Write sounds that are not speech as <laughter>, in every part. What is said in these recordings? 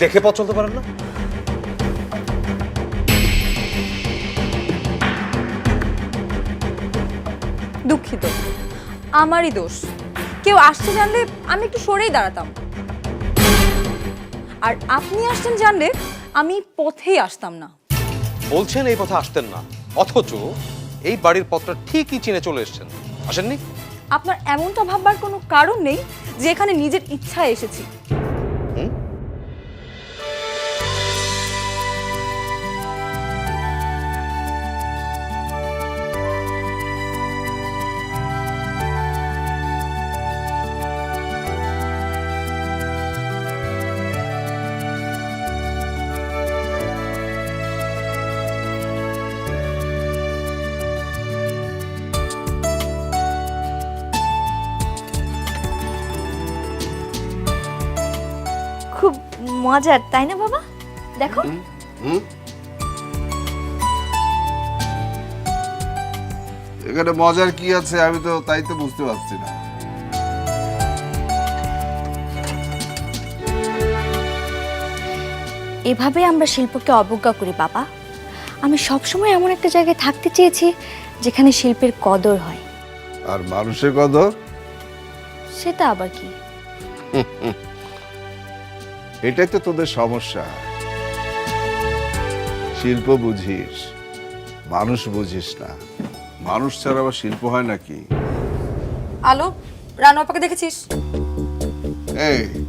দেখে পথ চলতে পারেন না? দুঃখিত। আমারই দোষ। কেউ আসছে জানলে আমি একটু সরেই দাঁড়াতাম। আর আপনি আসছেন জানলে আমি পথেই আসতাম না। বলছেন এই পথে আসতেন না। অথচ এই বাড়ির পথটা ঠিকই চিনে চলে এসেছেন। আসেননি? আপনার এমনটা ভাববার কোনো কারণ নেই যে এখানে নিজের ইচ্ছায় এসেছি। মজার তাই না বাবা? দেখো। এখানে মজার কি আছে আমি তো তাই তো বুঝতে পারছি না। এভাবে আমরা শিল্পকে অবজ্ঞা করি বাবা। আমি সবসময় এমন একটা জায়গায় থাকতে চেয়েছি যেখানে শিল্পের কদর হয়। আর মানুষের কদর? সেটা আবার কি? <laughs> এটাই তো তোদের সমস্যা। শিল্প বুঝিস মানুষ বুঝিস না। মানুষ ছাড়া আবার শিল্প হয় নাকি? আলো রানু আপাকে দেখেছিস? এই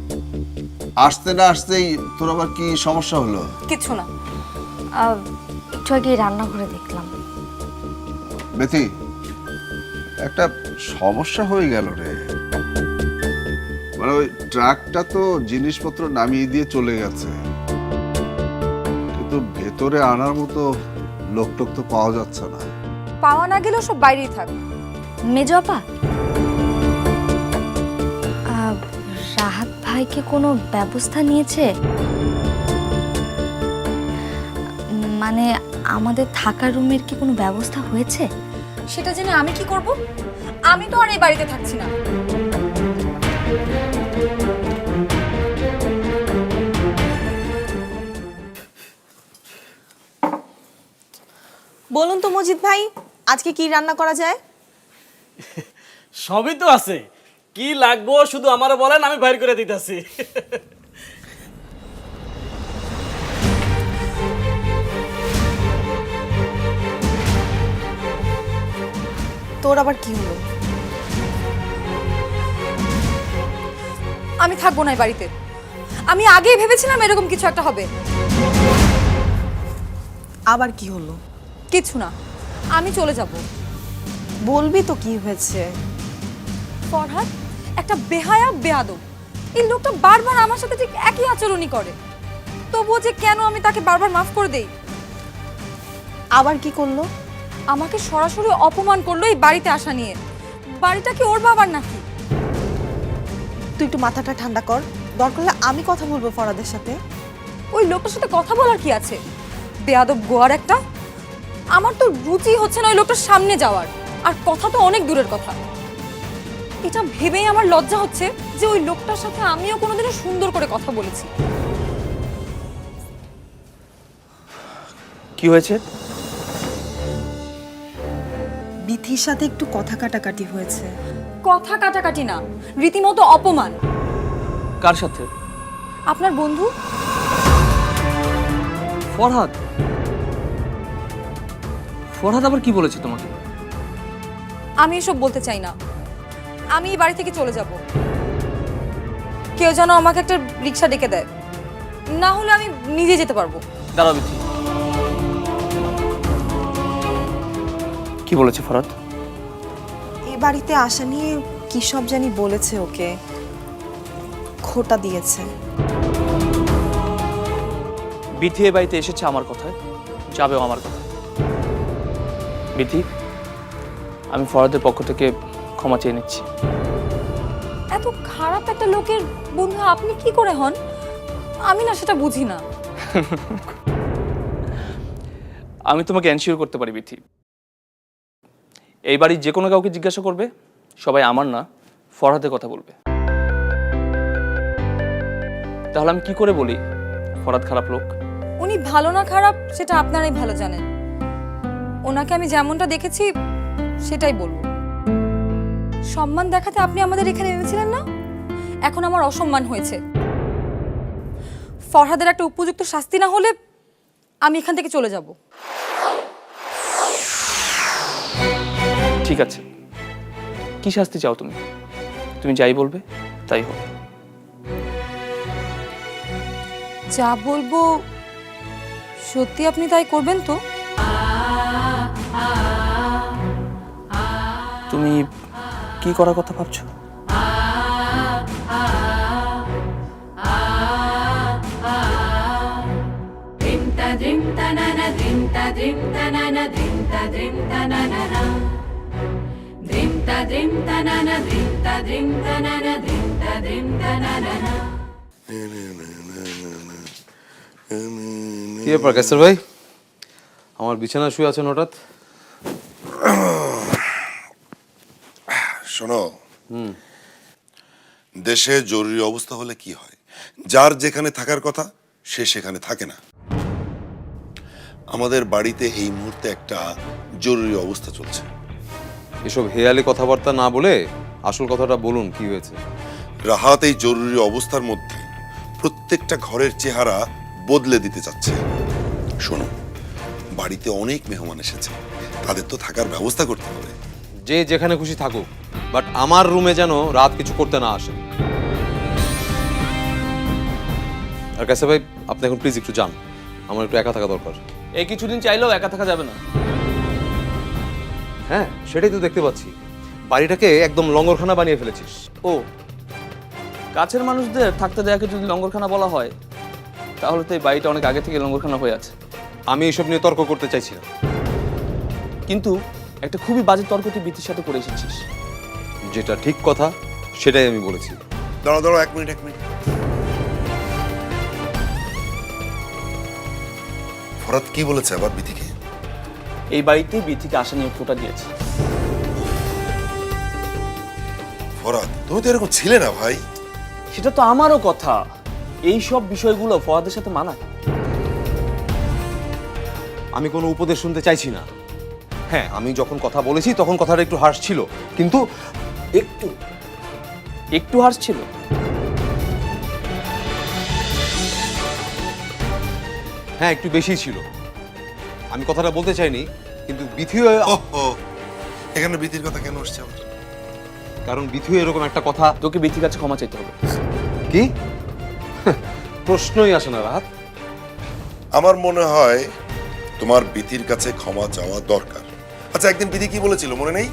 আসতে না আসতেই তোর আবার কি সমস্যা হলো? কিচ্ছু না। আহ, একটু আগে রান্নাঘরে দেখলাম। বেথি একটা সমস্যা হয়ে গেল রে। মানে ওই ট্রাকটা তো জিনিসপত্র নামিয়ে দিয়ে চলে গেছে। কিন্তু ভেতরে আনার মতো লোক টোক তো পাওয়া যাচ্ছে না। পাওয়া না গেলেও সব বাইরেই থাক। মেজো আপা আহ, রাহাত ভাইকে কোনো ব্যবস্থা নিয়েছে? মানে আমাদের থাকার রুমের কি কোনো ব্যবস্থা হয়েছে? সেটা জেনে আমি কি করব? আমি তো আর এই বাড়িতে থাকছি না। বলুন তো মজিদ ভাই আজকে কি রান্না করা যায়? সবই তো আছে। কি লাগবো শুধু আমারও বলেন আমি বাইর করে দিতেছি। তোর আবার কি হলো? আমি থাকব না এই বাড়িতে। আমি আগেই ভেবেছিলাম এরকম কিছু একটা হবে। আবার কি হলো? কিছু না। আমি চলে যাব। বলবি তো কি হয়েছে? ফরহাদ একটা বেহায়া বেয়াদব। এই লোকটা বারবার আমার সাথে ঠিক একই আচরণই করে। তবুও যে কেন আমি তাকে বারবার মাফ করে দেই? আবার কি করল? আমাকে সরাসরি অপমান করল এই বাড়িতে আসা নিয়ে। বাড়িটা কি ওর বাবার নাকি? তুই একটু মাথাটা ঠান্ডা কর। দরকার হলে আমি কথা বলব ফরাদের সাথে। ওই লোকটার সাথে কথা বলার কি আছে? বেয়াদব গোয়ার একটা আমার তো রুচি হচ্ছে না ওই লোকটার সামনে যাওয়ার। আর কথা তো অনেক দূরের কথা। এটা ভেবেই আমার লজ্জা হচ্ছে যে ওই লোকটার সাথে আমিও কোনোদিনও সুন্দর করে কথা বলেছি। কি হয়েছে? বিথির সাথে একটু কথা কাটাকাটি হয়েছে। কথা কাটাকাটি না রীতিমতো অপমান। কার সাথে? আপনার বন্ধু? ফরহাদ। ফরহাদ আবার কি বলেছে তোমাকে? আমি এসব বলতে চাই না। আমি এই বাড়ি থেকে চলে যাব। কেউ যেন আমাকে একটা রিক্সা ডেকে দেয়। না হলে আমি নিজে যেতে পারব। দাঁড়াও বিথি কি বলেছে ফরহাদ? এই বাড়িতে আসা নিয়ে কি সব জানি বলেছে ওকে। খোটা দিয়েছে। বিথি এ বাড়িতে এসেছে আমার কথায় যাবেও আমার কথা বিথি আমি ফরাদের পক্ষ থেকে ক্ষমা চেয়ে নিচ্ছি। এত খারাপ একটা লোকের বন্ধু আপনি কি করে হন? আমি না সেটা বুঝি না। <laughs> আমি তোমাকে এনশিওর করতে পারি বিথি এই বাড়ির যে কোনো কাউকে জিজ্ঞাসা করবে সবাই আমার না ফরহাদের কথা বলবে। তাহলে আমি কি করে বলি ফরাদ খারাপ লোক? উনি ভালো না খারাপ সেটা আপনারাই ভালো জানেন। ওনাকে আমি যেমনটা দেখেছি সেটাই বলব। সম্মান দেখাতে আপনি আমাদের এখানে এনেছিলেন না? এখন আমার অসম্মান হয়েছে। ফরহাদের একটা উপযুক্ত শাস্তি না হলে আমি এখান থেকে চলে যাব। ঠিক আছে। কি শাস্তি চাও তুমি? তুমি যাই বলবে তাই হবে যা বলব সত্যি আপনি তাই করবেন তো? তুমি কি করার কথা ভাবছ? কি ব্যাপার ভাই? আমার বিছানা শুয়ে আছেন হঠাৎ? <coughs> শোনো। দেশে জরুরি অবস্থা হলে কি হয়? যার যেখানে থাকার কথা সে সেখানে থাকে না। আমাদের বাড়িতে এই মুহূর্তে একটা জরুরি অবস্থা চলছে। এসব হেয়ালি কথাবার্তা না বলে আসল কথাটা বলুন কি হয়েছে? রাহাত এই জরুরি অবস্থার মধ্যে প্রত্যেকটা ঘরের চেহারা বদলে দিতে চাচ্ছে। শোনো বাড়িতে অনেক মেহমান এসেছে। তাদের তো থাকার ব্যবস্থা করতে হবে। যে যেখানে খুশি থাকুক। বাট আমার রুমে যেন রাত কিছু করতে না আসে। আর কাছে ভাই আপনি এখন প্লিজ একটু যান। আমার একটু একা থাকা দরকার। এই কিছুদিন চাইলেও একা থাকা যাবে না। হ্যাঁ সেটাই তো দেখতে পাচ্ছি। বাড়িটাকে একদম লঙ্গরখানা বানিয়ে ফেলেছিস। ও কাছের মানুষদের থাকতে দেয়াকে যদি লঙ্গরখানা বলা হয় তাহলে তো এই বাড়িটা অনেক আগে থেকে লঙ্গরখানা হয়ে আছে। আমি এসব নিয়ে তর্ক করতে চাইছি না কিন্তু একটা খুবই বাজে তর্ক তুই বৃত্তির সাথে করে এসেছিস। যেটা ঠিক কথা সেটাই আমি বলেছি। দাঁড়াও দাঁড়াও এক মিনিট এক মিনিট। ফরাত কি বলেছে আবার বিধিকে এই বাড়িতে বিথিকে আসা নিয়ে ফোটা দিয়েছে। ফরাত তুমি তো এরকম ছিলে না ভাই। সেটা তো আমারও কথা। এই সব বিষয়গুলো ফরাদের সাথে মানায় আমি কোনো উপদেশ শুনতে চাইছি না। হ্যাঁ আমি যখন কথা বলেছি তখন কথাটা একটু হার্শ ছিল। কিন্তু একটু একটু হার্স ছিল হ্যাঁ একটু বেশি ছিল। আমি কথাটা বলতে চাইনি কিন্তু বিথিও এখানে বিধির কথা কেন আসছে আবার? কারণ বিথিও এরকম একটা কথা তোকে বিথির কাছে ক্ষমা চাইতে হবে। কি? <laughs> প্রশ্নই আসে না রাত আমার মনে হয় তোমার বিথির কাছে ক্ষমা চাওয়া দরকার। আচ্ছা একদিন বিধি কি বলেছিল মনে নেই?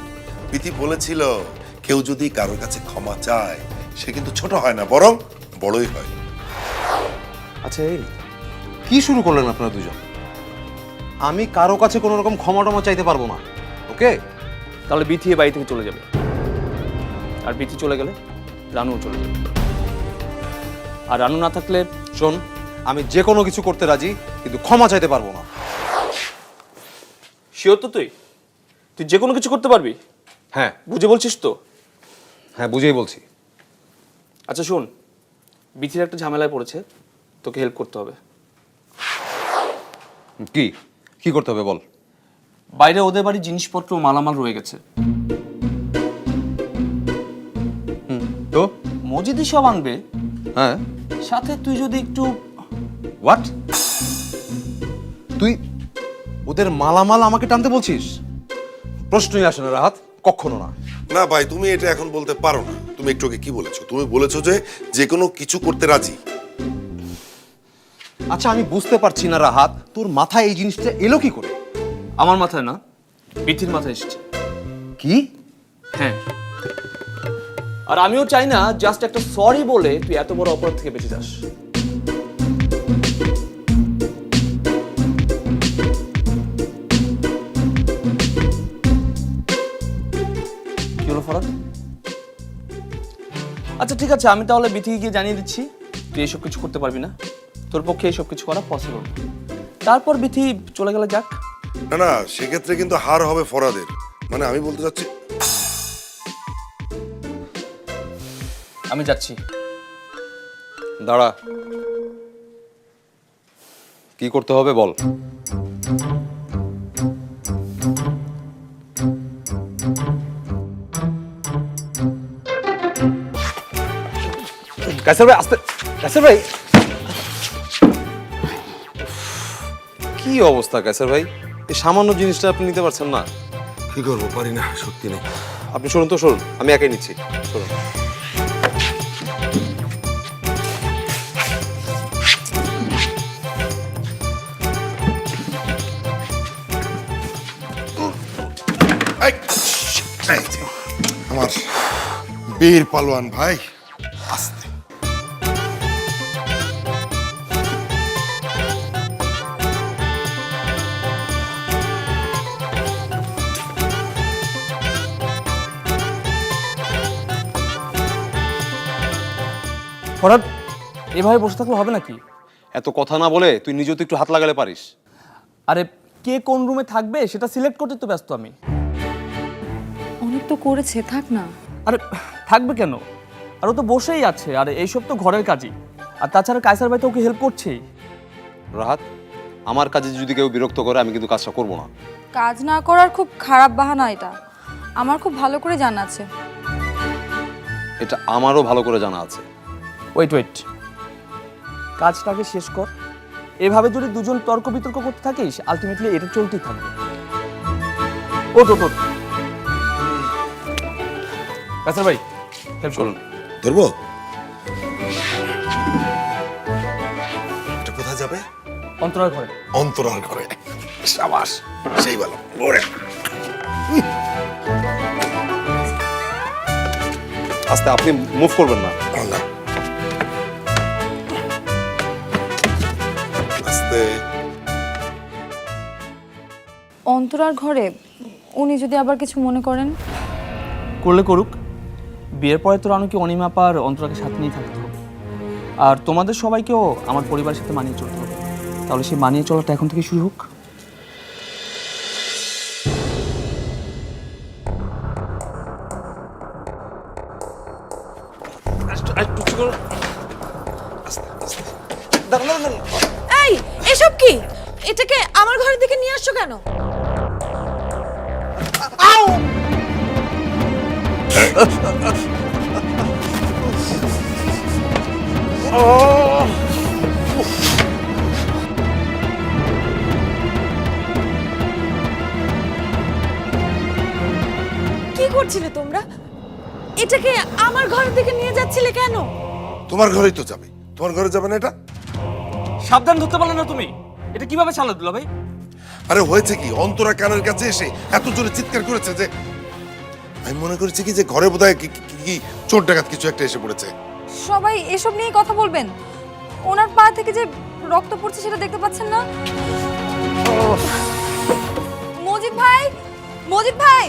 বিধি বলেছিল কেউ যদি কারোর কাছে ক্ষমা চায় সে কিন্তু ছোট হয় না বরং বড়ই হয়। আচ্ছা এই কি শুরু করলেন আপনারা দুজন? আমি কারও কাছে কোনো রকম ক্ষমা টমা চাইতে পারব না ওকে? তাহলে বিথি এই বাড়ি থেকে চলে যাবে। আর বিথি চলে গেলে রানুও চলে যাবে। আর রানু না থাকলে শোন আমি যে কোনো কিছু করতে রাজি কিন্তু ক্ষমা চাইতে পারব না। শিওর তো তুই? তুই যে কোনো কিছু করতে পারবি? হ্যাঁ। বুঝে বলছিস তো? হ্যাঁ বুঝেই বলছি। আচ্ছা শোন। বিথির একটা ঝামেলায় পড়েছে তোকে হেল্প করতে হবে। কি? কি করতে হবে বল। বাইরে ওদের বাড়ির জিনিসপত্র ও মালামাল রয়ে গেছে। তো? মজিদি সব আনবে। হ্যাঁ। সাথে তুই যদি একটু হোয়াট তুই ওদের মালামাল আমাকে টানতে বলছিস? প্রশ্নই আসে না রাহাত। কখনো না। না ভাই তুমি এটা এখন বলতে পারো না। তুমি একটু আগে কি বলেছ? তুমি বলেছ যে যে কোনো কিছু করতে রাজি। আচ্ছা আমি বুঝতে পারছি না রাহাত তোর মাথায় এই জিনিসটা এলো কি করে? আমার মাথায় না বিথির মাথায় এসেছে। কি? হ্যাঁ। আর আমিও চাই না জাস্ট একটা সরি বলে তুই এত বড় অপরাধ থেকে বেঁচে যাস। ঠিক আছে আমি তাহলে বিথিকে গিয়ে জানিয়ে দিচ্ছি। তুই এসব কিছু করতে পারবি না। তোর পক্ষে এসব কিছু করা পসিবল তারপর বিথি চলে গেলে যাক। না না সেক্ষেত্রে কিন্তু হার হবে ফরাদের। মানে আমি বলতে চাচ্ছি আমি যাচ্ছি। দাঁড়া। কি করতে হবে বল। কাইসার ভাই আস্তে কাইসার ভাই। কি অবস্থা কাইসার ভাই? এই সামান্য জিনিসটা আপনি নিতে পারছেন না। কি করব পারি না সত্যি নেই। আপনি শুনুন তো শুনুন আমি একাই নিচ্ছি শুনুন আমার বীর পালোয়ান ভাই। ফরাদ এভাবে বসে থাকলে হবে নাকি? এত কথা না বলে তুই নিজেও তো একটু হাত লাগালে পারিস। আরে কে কোন রুমে থাকবে সেটা সিলেক্ট করতে তো ব্যস্ত আমি। অনেক তো করেছে থাক না। আরে থাকবে কেন? আর ও তো বসেই আছে আর এইসব তো ঘরের কাজই। আর তাছাড়া কায়সার ভাই তো ওকে হেল্প করছেই। রাহাত আমার কাজে যদি কেউ বিরক্ত করে আমি কিন্তু কাজটা করব না। কাজ না করার খুব খারাপ বাহানা এটা। আমার খুব ভালো করে জানা আছে। এটা আমারও ভালো করে জানা আছে। ওয়েট ওয়েট কাজটাকে শেষ কর। এভাবে যদি দুজন তর্ক বিতর্ক করতে থাকিস আলটিমেটলি এটা চলতেই থাকবে। ও তো তোর কাসার ভাই হেল্প করুন। ধরবো? এটা কোথায় যাবে? অন্তরার ঘরে। অন্তরাল ঘরে। সাবাস সেই ভালো। ওরে। আস্তে আপনি মুভ করবেন না না। আস্তে অন্তরার ঘরে উনি যদি আবার কিছু মনে করেন? করলে করুক। বিয়ের পরে তো রানুকে অনিমা পার অন্তরাকে সাথে নিয়ে থাকতে হবে। আর তোমাদের সবাইকেও আমার পরিবারের সাথে মানিয়ে চলতে হবে। তাহলে সেই মানিয়ে চলাটা এখন থেকে শুরু হোক। করছিলে তোমরা? এটাকে আমার ঘরের দিকে নিয়ে যাচ্ছিলে কেন? তোমার ঘরেই তো যাবে। তোমার ঘরে যাবে না এটা? সাবধান ধরতে পারলে না তুমি। এটা কীভাবে চালা দিল ভাই? আরে হয়েছে কি? অন্তরা কানের কাছে এসে এত জোরে চিৎকার করেছে যে আমি মনে করেছি কি যে ঘরে বোধহয় কি কি- কি চোর ডাকাত কিছু একটা এসে পড়েছে। সবাই এসব নিয়ে কথা বলবেন? ওনার পা থেকে যে রক্ত পড়ছে সেটা দেখতে পাচ্ছেন না? মজিদ ভাই! মজিদ ভাই!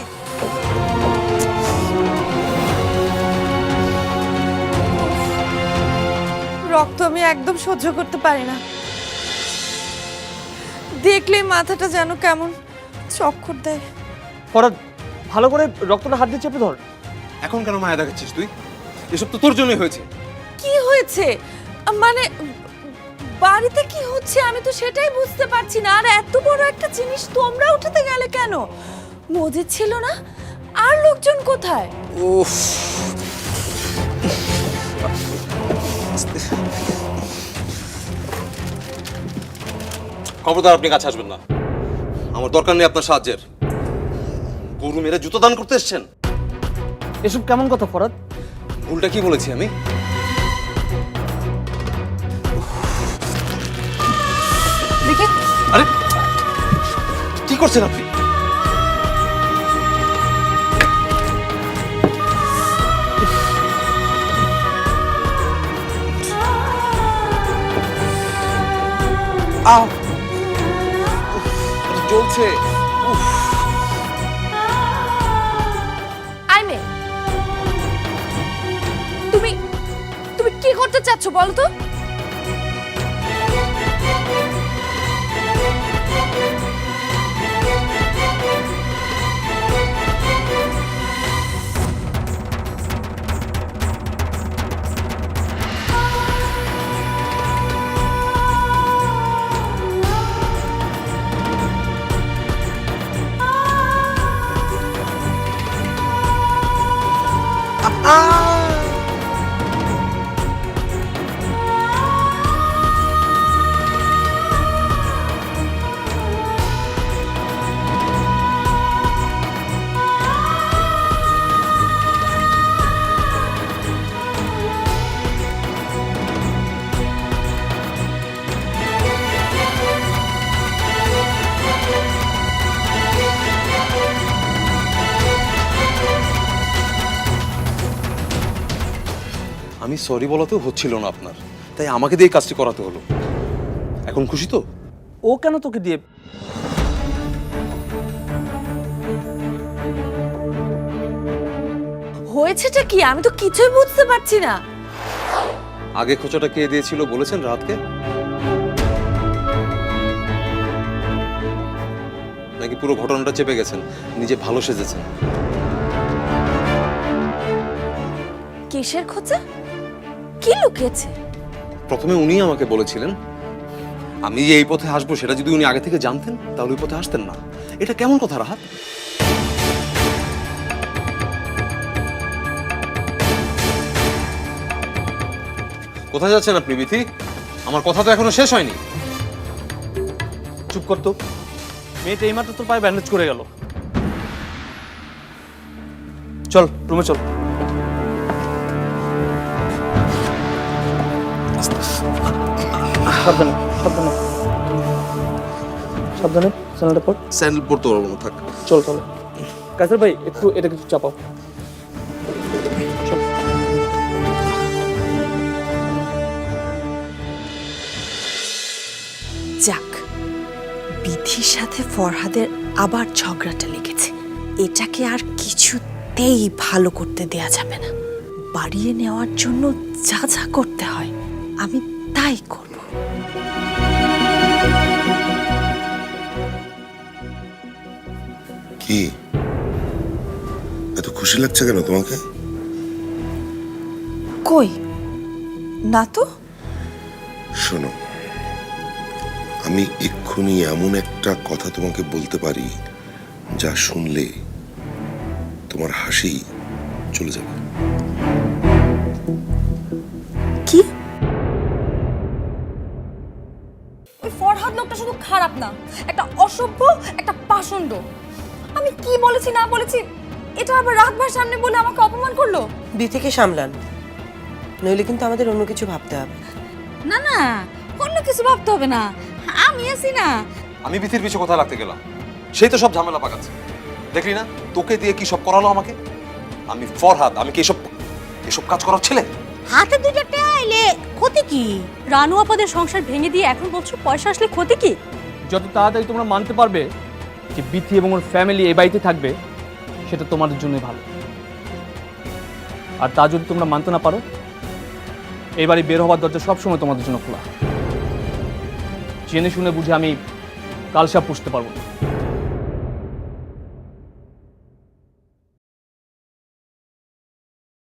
রক্ত আমি একদম সহ্য করতে পারি না। দেখলে মাথাটা যেন কেমন চক্কর দেয়। ফরাদ ভালো করে রক্তটা হাত দিয়ে চেপে ধর। এখন কেন মায়া দেখাচ্ছিস তুই? এসব তো তোর জন্যই হয়েছে। কি হয়েছে? মানে বাড়িতে কি হচ্ছে আমি তো সেটাই বুঝতে পারছি না। আর এত বড় একটা জিনিস তোমরা উঠাতে গেলে কেন? মজিদ ছিল না? আর লোকজন কোথায়? উফ খবরদার আপনি কাছে আসবেন না। আমার দরকার নেই আপনার সাহায্যের। গরু মেরে জুতো দান করতে এসছেন? এসব কেমন কথা ফরাদ? ভুলটা কি বলেছি আমি? আরে কি করছেন আপনি? এটা জ্বলছে। উফ। আইমে তুমি তুমি কি করতে চাচ্ছ বলো তো? সরি বলাতেও হচ্ছিল না আপনার। তাই আমাকে দিয়ে কাজটি করাতে হলো। এখন খুশি তো? ও কেন তোকে দিয়ে হয়েছেটা কি? আমি তো কিছুই বুঝতে পারছি না। আগে খোঁচাটা কে দিয়েছিল বলেছেন রাতকে? নাকি পুরো ঘটনাটা চেপে গেছেন? নিজে ভালো সেজেছেন। কিসের খোঁজা কি লুকিয়েছে? প্রথমে উনি আমাকে বলেছিলেন আমি যে এই পথে আসব সেটা যদি উনি আগে থেকে জানতেন তাহলে ওই পথে আসতেন না। এটা কেমন কথা রাহাত? কোথায় যাচ্ছেন আপনি বিথি? আমার কথা তো এখনও শেষ হয়নি। চুপ করতো মেয়েটা এইমাত্র তোর পায়ে ব্যান্ডেজ করে গেল। চল রুমে চল। সাবধানে সাবধানে। সাবধানে স্যান্ডেলটা পর স্যান্ডেল পরতে পারব না থাক। চল ভাই একটু এটা কিছু চাপাও। যাক বিধির সাথে ফরহাদের আবার ঝগড়াটা লেগেছে। এটাকে আর কিছুতেই ভালো করতে দেয়া যাবে না। বাড়িয়ে নেওয়ার জন্য যা যা করতে হয়। আমি তাই করব। কি? এত খুশি লাগছে কেন তোমাকে? কই? না তো? শোনো আমি এক্ষুনি এমন একটা কথা তোমাকে বলতে পারি যা শুনলে তোমার হাসি চলে যাবে। না একটা অসভ্য একটা পাষণ্ড। আমি কি বলেছি না বলেছি এটা আবার রাতবার সামনে বলে আমাকে অপমান করল? বিথিকে সামলান নইলে কিন্তু আমাদের অন্য কিছু ভাবতে হবে। না না অন্য কিছু ভাবতে হবে না আমি আছি না। আমি বিথির পিছু কোথায় লাগতে গেলাম? সেই তো সব ঝামেলা পাকাচ্ছে। দেখলি না তোকে দিয়ে কি সব করালো আমাকে? আমি ফরহাদ আমি কি এসব এসব কাজ করার ছেলে? হাতে দুটো আইলে ক্ষতি কি? রানু আপাদের সংসার ভেঙে দিয়ে এখন বলছো পয়সা আসলে ক্ষতি কি? যত তাড়াতাড়ি তোমরা মানতে পারবে যে বিথি এবং ওর ফ্যামিলি এই বাড়িতে থাকবে, সেটা তোমাদের জন্য ভালো। আর তা যদি তোমরা মানতে না পারো, এই বাড়ি বের হওয়ার দরজা সবসময় তোমাদের জন্য খোলা। জেনে শুনে বুঝে আমি কালসাপ পুষতে পারব না।